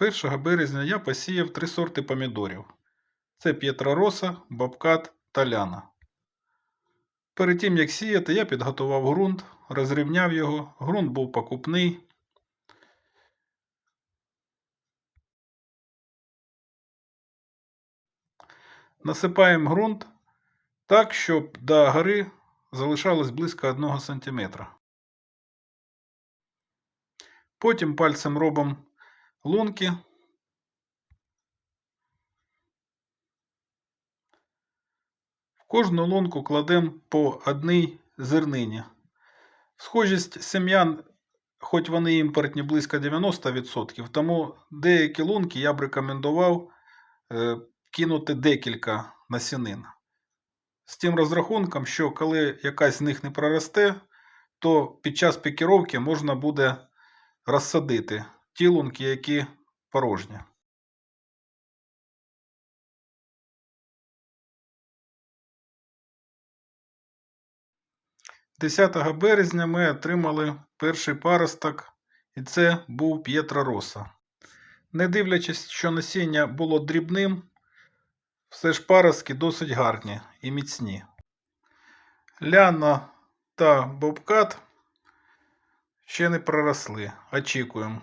1 березня я посіяв три сорти помідорів. Це П'єтрароса, Бобкат та Ляна. Перед тим як сіяти, я підготував ґрунт, розрівняв його. Ґрунт був покупний. Насипаємо ґрунт так, щоб до гори залишалось близько 1 см. Потім пальцем робимо лунки. В кожну лунку кладемо по одній зернині. Схожість сем'ян, хоч вони імпортні близько 90%, тому деякі лунки я б рекомендував е, кинути декілька насінин. З тим розрахунком, що коли якась з них не проросте, то під час пікіровки можна буде розсадити ті лунки, які порожні. 10 березня ми отримали перший паросток, і це був П'єтро Роса. Не дивлячись, що насіння було дрібним, все ж паростки досить гарні і міцні. Ляна та Бобкат ще не проросли. Очікуємо.